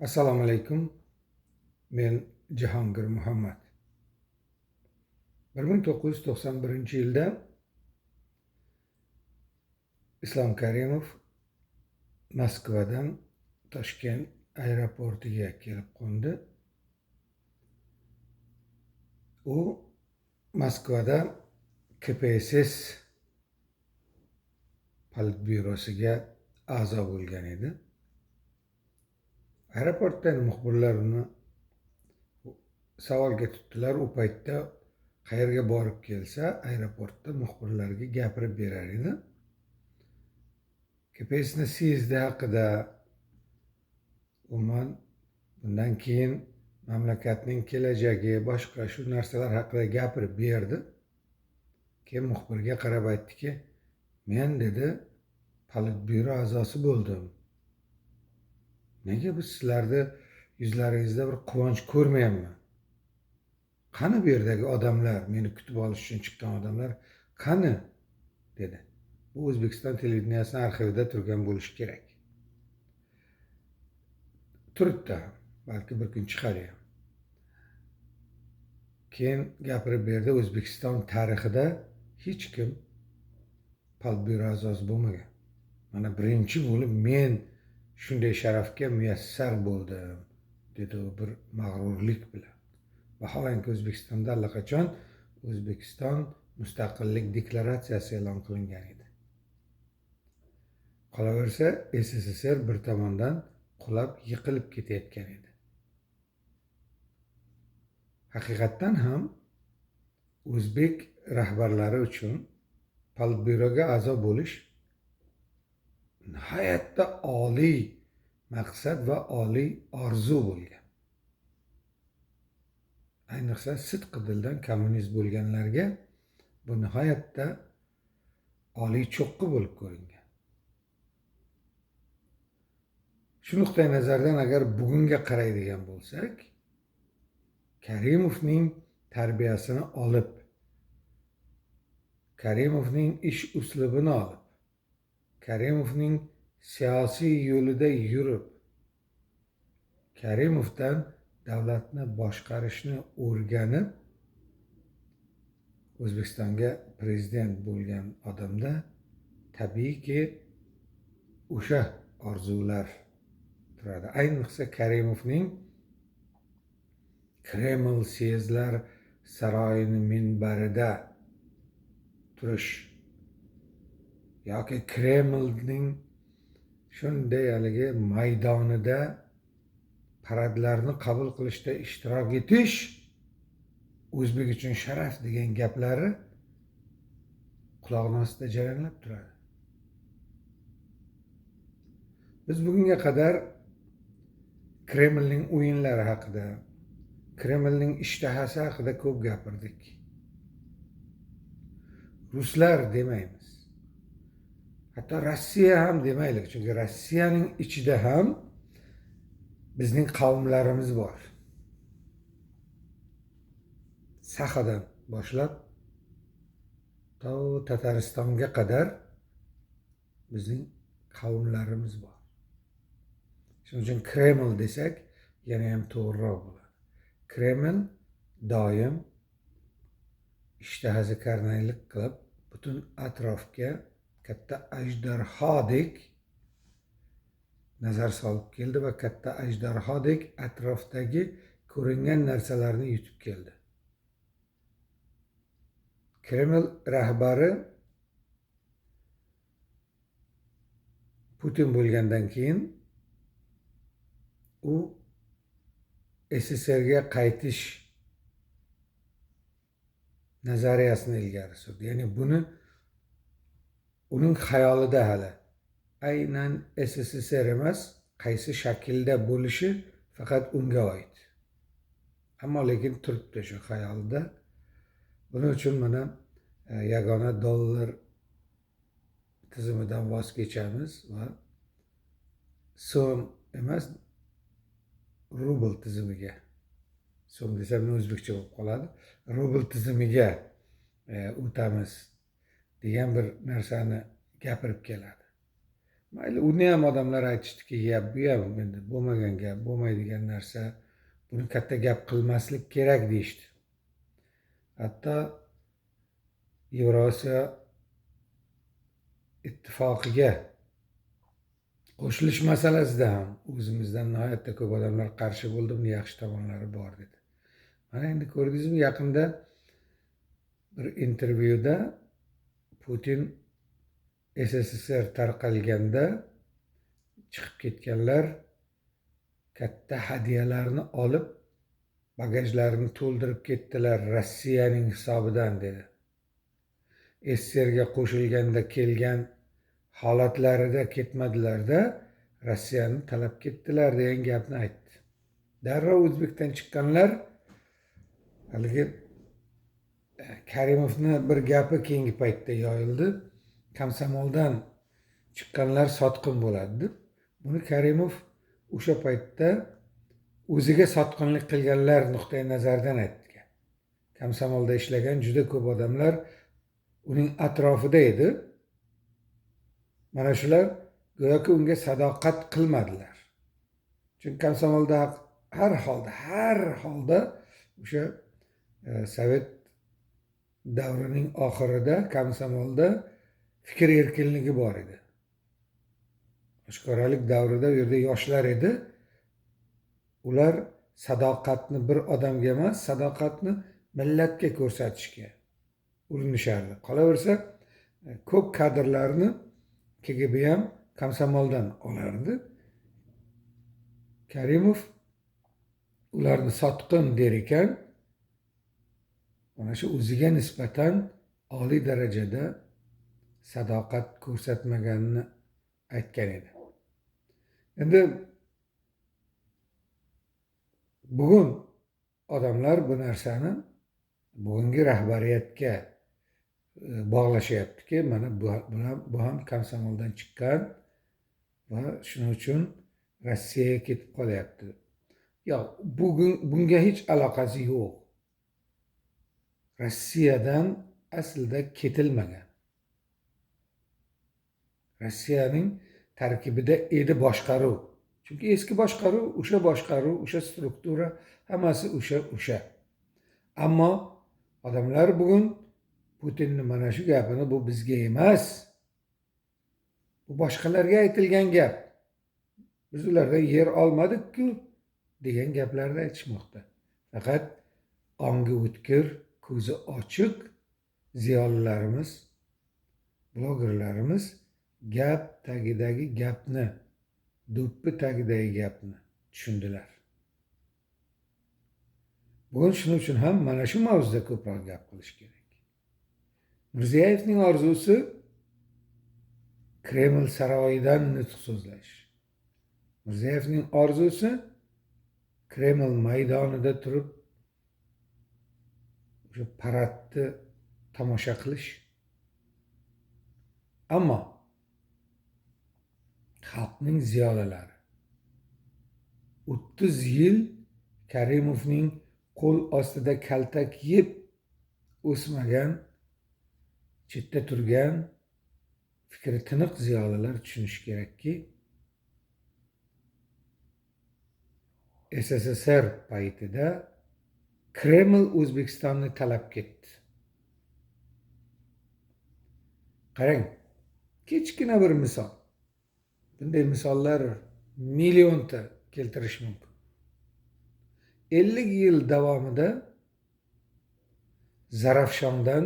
assalomu alaykum. Men jahongir muhammad. bir ming to'qqiz yuz to'qson birinchi yilda islom karimov moskvadan toshkent aeroportiga kelib qo'ndi. U moskvada kpss politbyurosiga a'zo bo'lgan edi. Aeroportdan muxbirlar uni savolga tutdilar. U paytda qayerga borib kelsa aeroportda muxbirlarga gapirib berar edi. Kpsni syezdi haqida umuman bundan keyin mamlakatning kelajagi boshqa shu narsalar haqida gapirib berdi. Keyin muxbirga qarab aytdiki men dedi politbyuro a'zosi bo'ldim. Nega biz sizlarni yuzlaringizda bir quvonch ko'rmayapman? Qani bu yerdagi odamlar meni kutib olish uchun chiqqan odamlar? Qani? dedi. Bu o'zbekiston televideniyasini arxivida turgan bo'lishi kerak. Turibdi balki bir kun chiqar ham. Keyin gapirib berdi o'zbekiston tarixida hech kim politbyuro a'zosi bo'lmagan. Mana birinchi bo'lib men shunday sharafga muyassar bo'ldim dedi u bir mag'rurlik bilan. Vaholanki o'zbekistonda allaqachon o'zbekiston mustaqillik deklaratsiyasi e'lon qilingan edi. Qolaversa sssr bir tomondan qulab yiqilib ketayotgan edi. Haqiqatdan ham o'zbek rahbarlari uchun politbyuroga a'zo bo'lish nihoyatda oliy maqsad va oliy orzu bo'lgan. Ayniqsa sidqi dildan kommunist bo'lganlarga bu nihoyatda oliy cho'qqi bo'lib ko'ringan. Shu nuqtai nazardan agar bugunga qaraydigan bo'lsak karimovning tarbiyasini olib karimovning ish uslubini olib karimovning siyosiy yo'lida yurib karimovdan davlatni boshqarishni o'rganib o'zbekistonga prezident bo'lgan odamda tabiiyki o'sha orzular turadi. Ayniqsa karimovning kreml syezlar saroyini minbarida turish yoki kremlning shunday haligi maydonida paradlarni qabul qilishda ishtirok etish o'zbek uchun sharaf degan gaplari qulog'ini ostida jaranglab turadi. Biz bugunga qadar kremlning o'yinlari haqida kremlning ishtahasi haqida ko'p gapirdik. Ruslar demayman hatto rossiya ham demaylik chunki rossiyaning ichida ham bizning qavmlarimiz bor. Sahadan boshlab to tataristonga qadar bizning qavmlarimiz bor. Shuning uchun kreml desak yana ham to'g'riroq bo'ladi. Kreml doim ishtahasi karnaylik qilib butun atrofga katta ajdarhodek nazar solib keldi va katta ajdarhodek atrofdagi ko'ringan narsalarni yutib keldi kreml rahbari putin bo'lgandan keyin u sssrga qaytish nazariyasini ilgari surdi. Ya'ni buni uning xayolida hali aynan sssr emas qaysi shaklda bo'lishi faqat unga oid ammo lekin turibdi shu xayolida buning uchun mana e, yagona dollar tizimidan voz kechamiz va so'm emas rubl tizimiga so'm desam o'zbekcha bo'lib qoladi rubl tizimiga e, o'tamiz degan bir narsani gapirib keladi. Mayli uni ham odamlar aytishdiki gap bu ham endi bo'lmagan gap bo'lmaydigan narsa buni katta gap qilmaslik kerak deyishdi. Hatto yevrosiyo ittifoqiga qo'shilish masalasida ham o'zimizdan nihoyatda ko'p odamlar qarshi bo'ldi buni yaxshi tomonlari bor dedi. Mana endi ko'rdingizmi yaqinda bir intervyuda putin sssr tarqalganda chiqib ketganlar katta hadyalarni olib bagajlarini to'ldirib ketdilar rossiyaning hisobidan dedi. Sssrga qo'shilganda kelgan holatlarida ketmadilarda rossiyani talab ketdilar degan gapni aytdi. Darrov o'zbekdan chiqqanlar haligi karimovni bir gapi keyingi paytda yoyildi. Komsomoldan chiqqanlar sotqin bo'ladi deb buni karimov o'sha paytda o'ziga sotqinlik qilganlar nuqtai nazaridan aytgan komsomolda ishlagan juda ko'p odamlar uning atrofida edi. Mana shular go'yoki unga sadoqat qilmadilar. Chunki komsomolda har holda har holda o'sha e, sovet davrining oxirida komsomolda fikr erkinligi bor edi. Oshkoralik davrida u yerda yoshlar edi. Ular sadoqatni bir odamga emas sadoqatni millatga ko'rsatishga urinishardi. Qolaversa ko'p kadrlarni kgb ham komsomoldan olardi. Karimov ularni sotqin der ekan mana shu o'ziga nisbatan oliy darajada sadoqat ko'rsatmaganini aytgan edi. Endi bugun odamlar bu narsani bugungi rahbariyatga e, bog'lashyaptiki mana bu, bu ham komsomoldan chiqqan va shuning uchun rossiyaga ketib qolyapti. Yo'q bugun bunga hech aloqasi yo'q. Rossiyadan aslida ketilmagan. Rossiyaning tarkibida edi boshqaruv. Chunki eski boshqaruv o'sha boshqaruv o'sha struktura hammasi o'sha o'sha. Ammo odamlar bugun putinni mana shu gapini bu bizga emas bu boshqalarga aytilgan gap. Biz ulardan yer olmadikku degan gaplarni aytishmoqda. Faqat ongi o'tkir ko'zi ochiq ziyolilarimiz blogerlarimiz gap tagidagi gapni do'ppi tagidagi gapni tushundilar. Bugun shuning uchun ham mana shu mavzuda ko'proq gap qilish kerak. Mirziyoyevning orzusi kreml saroyidan nutq so'zlash. Mirziyoyevning orzusi kreml maydonida turib o'sha paradni tomosha qilish. Ammo xalqning ziyolilari o'ttiz yil karimovning qo'l ostida kaltak yeb o'smagan chetda turgan fikri tiniq ziyolilar tushunishi kerakki sssr paytida kreml o'zbekistonni talab ketdi. Qarang kichkina bir misol. Bunday misollar millionta keltirish mumkin. ellik yil davomida zarafshondan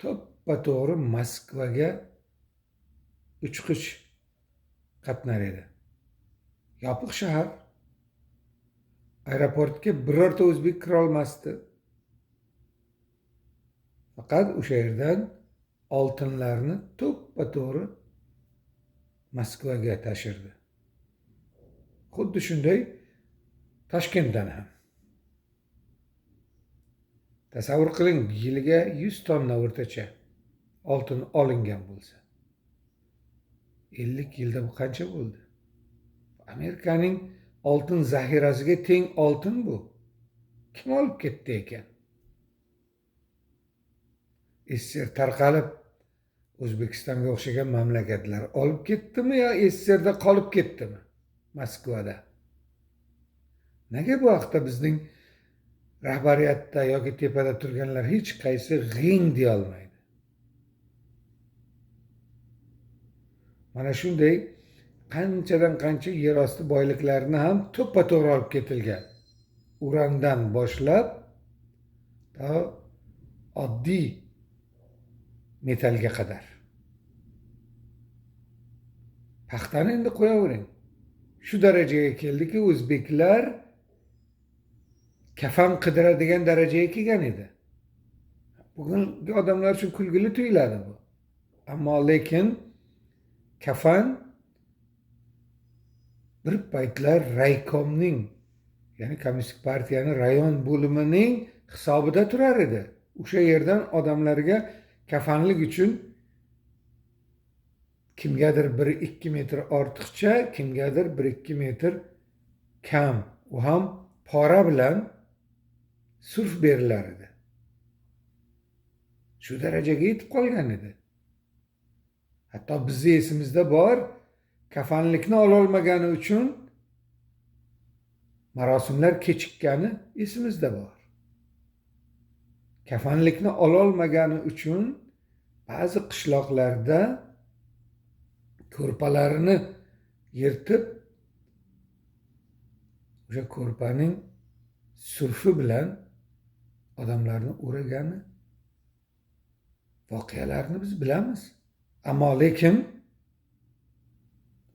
to'ppa to'g'ri moskvaga uchqich qatnar edi. Yopiq shahar. Aeroportga birorta o'zbek kirolmasdi. Faqat o'sha yerdan oltinlarni to'ppa to'g'ri moskvaga tashirdi. Xuddi shunday toshkentdan ham. Tasavvur qiling yiliga yuz tonna o'rtacha oltin olingan bo'lsa. Ellik yilda bu qancha bo'ldi? Amerikaning oltin zaxirasiga teng oltin bu. Kim olib ketdi ekan? Sssr tarqalib o'zbekistonga o'xshagan mamlakatlar olib ketdimi yo sssrda qolib ketdimi moskvada? Nega bu haqda bizning rahbariyatda yoki tepada turganlar hech qaysi g'ing deyolmaydi mana shunday qanchadan qancha yerosti boyliklarini ham to'ppa to'g'ri olib ketilgan. Urandan boshlab to oddiy metallga qadar. Paxtani endi qo'yavering. Shu darajaga keldiki o'zbeklar kafan qidiradigan darajaga kelgan edi. Bugungi odamlar uchun kulgili tuyuladi bu. Ammo lekin kafan bir paytlar raykomning ya'ni kommunistik partiyani rayon bo'limining hisobida turar edi. O'sha yerdan odamlarga kafanlik uchun kimgadir bir ikki metr ortiqcha kimgadir bir ikki metr kam u ham pora bilan surf berilar edi. Shu darajaga yetib qolgan edi. Hatto bizni esimizda bor kafanlikni ololmagani uchun marosimlar kechikkani esimizda bor kafanlikni ololmagani uchun ba'zi qishloqlarda ko'rpalarini yirtib o'sha ko'rpaning surfi bilan odamlarni uragani voqealarni biz bilamiz. Ammo lekin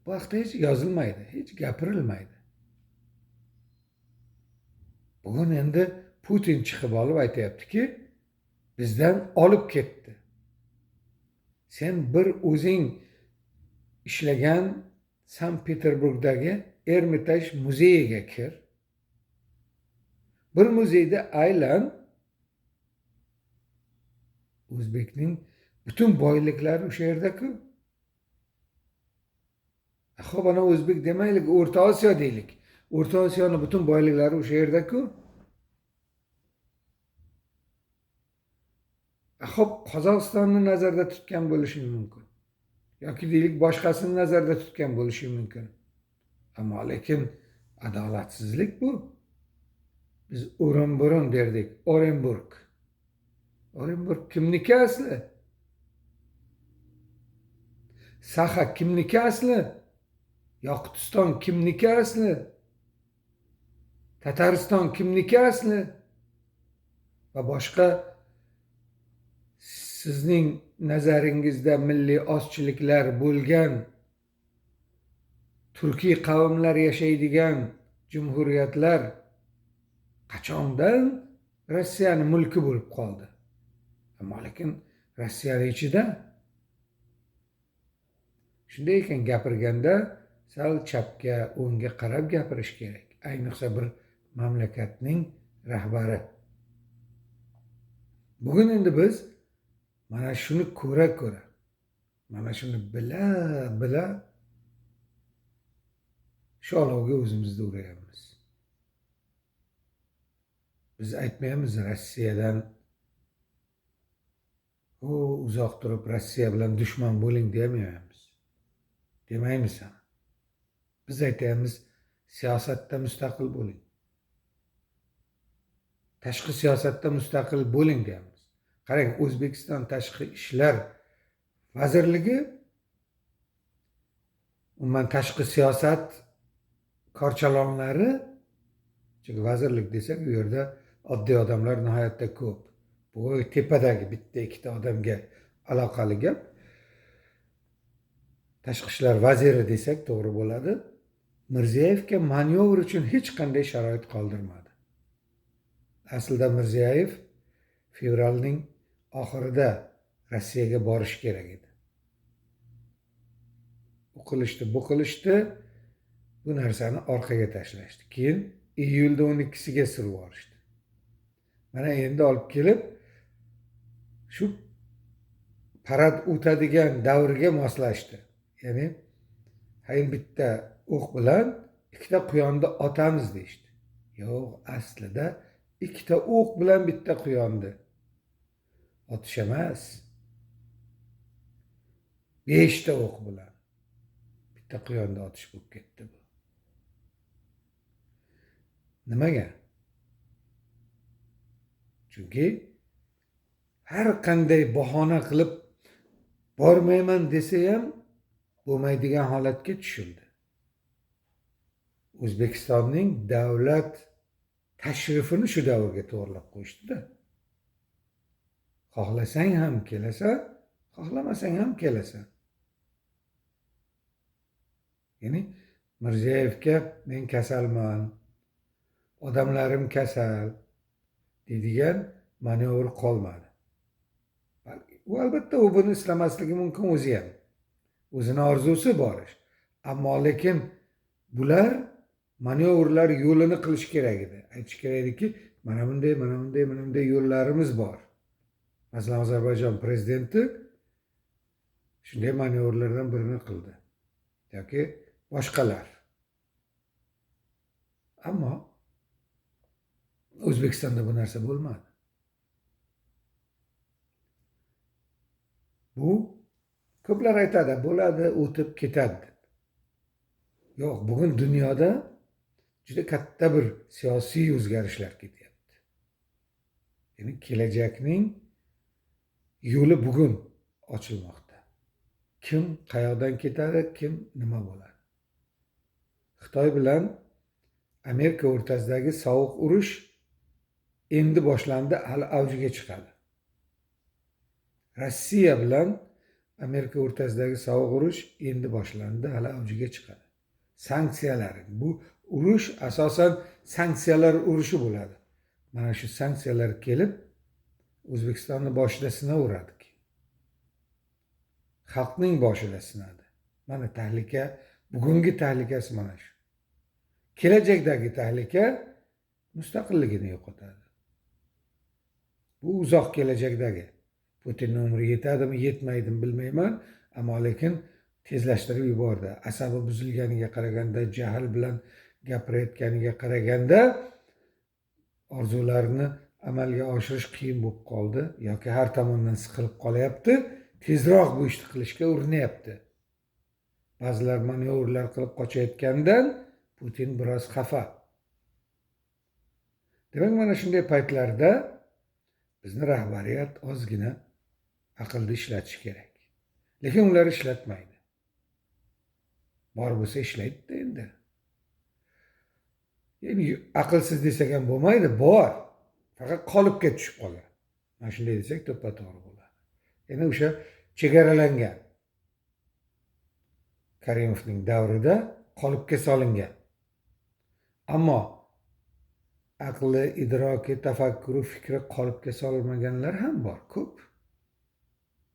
bu haqda hech yozilmaydi hech gapirilmaydi bugun endi putin chiqib olib aytyaptiki bizdan olib ketdi sen bir o'zing ishlagan sankt peterburgdagi ermitaj muzeyiga kir. Bir muzeyda aylan o'zbekning butun boyliklari o'sha yerdaku ho'p ana o'zbek demaylik o'rta osiyo deylik. O'rta osiyoni butun boyliklari o'sha yerdaku. Ho'p qozog'istonni nazarda tutgan bo'lishing mumkin. Yoki deylik boshqasini nazarda tutgan bo'lishi mumkin. Ammo lekin adolatsizlik bu. Biz o'rinburun derdik orenburg. Orenburg kimniki asli? Saxa kimniki asli? Yoqutiston kimniki asli tatariston kimniki asli va boshqa sizning nazaringizda milliy ozchiliklar bo'lgan turkiy qavmlar yashaydigan jumhuriyatlar qachondan rossiyani mulki bo'lib qoldi? Ammo lekin rossiyani ichida shunday ekan gapirganda sal chapga o'ngga qarab gapirish kerak. Ayniqsa bir mamlakatning rahbari. Bugun endi biz mana shuni ko'ra ko'ra mana shuni bila bila shu olovga o'zimizni urayapmiz. Biz aytmaymiz rossiyadan u uzoq turib rossiya bilan dushman bo'ling demayapmiz. Demaymiz ham. Biz aytyapmiz siyosatda mustaqil bo'ling tashqi siyosatda mustaqil bo'ling deyapmiz qarang o'zbekiston tashqi ishlar vazirligi umuman tashqi siyosat korchalonlari chunki vazirlik desak u yerda oddiy odamlar nihoyatda ko'p. Bu tepadagi bitta ikkita odamga aloqali gap. Tashqi ishlar vaziri desak to'g'ri bo'ladi mirziyoyevga manyovr uchun hech qanday sharoit qoldirmadi. Aslida mirziyoyev fevralning oxirida rossiyaga borishi kerak edi. U qilishdi bu qilishdi bu narsani orqaga tashlashdi. Keyin iyulda o'n ikkisiga surib yuborishdi mana endi olib kelib shu parad o'tadigan davrga moslashdi. Ya'ni hayin bitta o'q ikkita quyonni otamiz deyishdi yo'q aslida ikkita o'q bilan bitta quyonni otish emas beshta o'q bilan bitta quyonda otish bo'lib ketdi bu. Nimaga chunki har qanday bahona qilib bormayman desa ham bo'lmaydigan holatga tushildi o'zbekistonning davlat tashrifini shu davrga to'g'irlab qo'yishdida. Xohlasang ham kelasan xohlamasang ham kelasan ya'ni mirziyoyevga men kasalman odamlarim kasal deydigan manevr qolmadi. U albatta u buni istamasligi mumkin o'zi ham. O'zini orzusi borish ammo lekin bular manevrlar yo'lini qilish kerak edi. Aytish kerak ediki mana bunday mana bunday mana bunday yo'llarimiz bor. Masalan ozarbayjon prezidenti shunday manevrlardan birini qildi. Yoki boshqalar. Ammo o'zbekistonda bu narsa bo'lmadi. Bu ko'plar aytadi bo'ladi o'tib ketadi. Deb yo'q bugun dunyoda juda katta bir siyosiy o'zgarishlar ketyapti. Ya'ni kelajakning yo'li bugun ochilmoqda. Kim qayoqdan ketadi kim nima bo'ladi? Xitoy bilan amerika o'rtasidagi sovuq urush endi boshlandi hali avjiga chiqadi. Rossiya bilan amerika o'rtasidagi sovuq urush endi boshlandi hali avjiga chiqadi. Sanksiyalar bu urush asosan sanksiyalar urushi bo'ladi. Mana shu sanksiyalar kelib o'zbekistonni boshida sinaveradi xalqning boshida sinadi. Mana tahlika bugungi tahlikasi mana shu. Kelajakdagi tahlika mustaqilligini yo'qotadi. Bu uzoq kelajakdagi. Putinni umri yetadimi yetmaydimi bilmayman ammo lekin tezlashtirib yubordi. Asabi buzilganiga qaraganda jahl bilan gapirayotganiga qaraganda orzularini amalga oshirish qiyin bo'lib qoldi yoki har tomondan siqilib qolyapti. Tezroq bu ishni qilishga urinyapti. Ba'zilar manevrlar qilib qochayotganidan putin biroz xafa. Demak mana shunday paytlarda bizni rahbariyat ozgina aqlni ishlatish kerak. Lekin ular ishlatmaydi. Bor bo'lsa ishlaydida endi. Endi aqlsiz desak ham bo'lmaydi bor. Faqat qolipga tushib qolgan mana shunday desak to'ppa to'g'ri bo'ladi. Endi o'sha chegaralangan karimovning davrida qolipga solingan. Ammo aqli idroki tafakkuri fikri qolipga solmaganlar ham bor ko'p.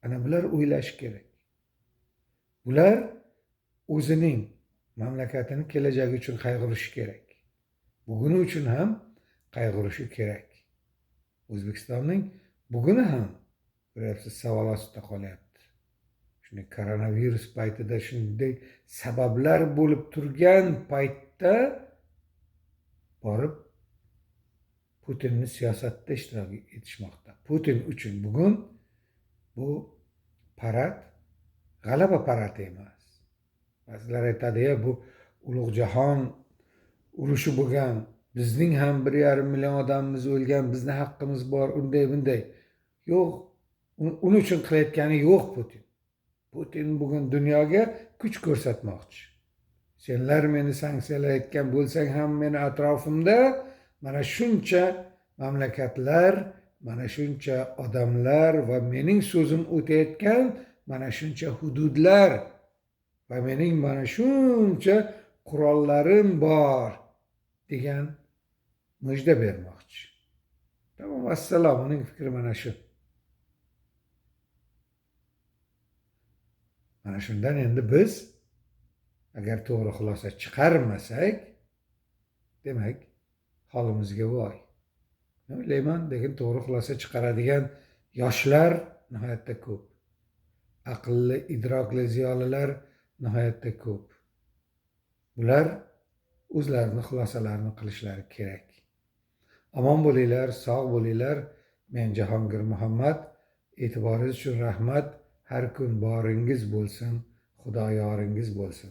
Ana bular o'ylashi kerak. Bular o'zining mamlakatini kelajagi uchun qayg'urishi kerak. Buguni uchun ham qayg'urishi kerak. O'zbekistonning buguni ham ko'ryapsiz savol ostida qolyapti. Shunday koronavirus paytida shunday sabablar bo'lib turgan paytda borib putinni siyosatda ishtirok etishmoqda. Putin uchun bugun bu parad g'alaba paradi emas. Ba'zilar aytadi bu ulug' jahon urushi bo'lgan. Bizning ham bir yarim million odamimiz o'lgan bizni haqqimiz bor unday bunday. Yo'q uning uchun qilayotgani yo'q putin. Putin bugun dunyoga kuch ko'rsatmoqchi. Senlar meni sanksiyalayotgan bo'lsang ham meni atrofimda mana shuncha mamlakatlar mana shuncha odamlar va mening so'zim o'tayotgan mana shuncha hududlar va mening mana shuncha qurollarim bor. Degan mujda bermoqchi. Tamom vassalom uning fikri mana shu. Mana shundan endi biz agar to'g'ri xulosa chiqarmasak demak holimizga voy. O'ylayman lekin to'g'ri xulosa chiqaradigan yoshlar nihoyatda ko'p. Aqlli idrokli ziyolilar nihoyatda ko'p. Bular o'zlarini xulosalarini qilishlari kerak. Omon bo'linglar sog' bo'linglar. Men jahongir muhammad e'tiboringiz uchun rahmat. Har kun boringiz bo'lsin xudo yoringiz bo'lsin.